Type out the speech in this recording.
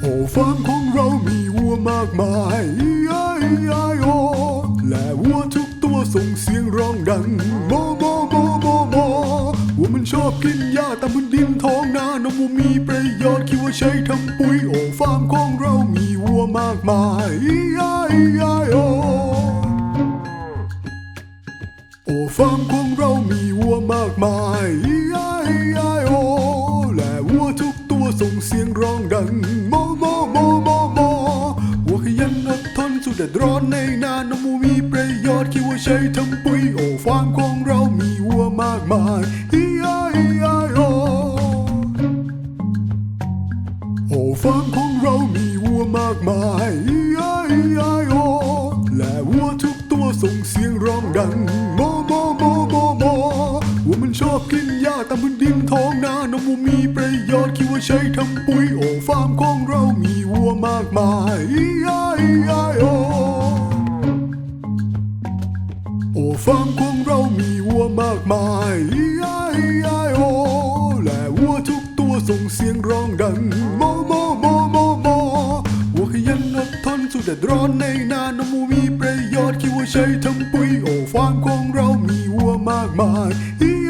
โอ้ฟาร์มของเรามีวัวมากมายไอ้ไอ้โอและวัวทุกตัวส่งเสียงร้องดังโมโมโมโมโมวัวมันชอบกินหญ้าตามพื้นดินท้องนานมวัวมีประโยชน์คิดว่าใช้ทำปุ๋ยโอ้ฟาร์มของเรามีวัวมากมายไอ้ไอ้โอ ของเรามีวัวมากมายไอ้ไอโอ และวัวทุกตัวส่งเสียงร้องดังโมโมโมโมโมวัวขยันอดทนสู้แดดร้อนในนานน้ำมูมีประโยชน์คิดว่าใช้ทำปุ๋ยโอ้ฟาร์มของเรามีวัวมากมายไอ้ไอโอโอ้ฟาร์มของเรามีวัวมากมายไอ้ไอโอและวัวทุกตัวส่งเสียงร้องดัง ชอบกินหญ้าตามพื้นดินท้องนาน้ำวัวมีประโยชน์คิดว่าใช้ทำปุ๋ยโอ้ฟาร์มของเรามีวัวมากมายไอ้ไอ้โอโอ้ฟาร์มของเรามีวัวมากมายไอ้ไอ้โอและวัวทุกตัวส่งเสียงร้องดังโมโมโมโมโมวัวขยันอดทนสู้แดดร้อนในนาน้ำมูมีประโยชน์คิดว่าใช้ทำปุ๋ยโอ้ฟาร์มของเรามีวัวมากมายอ้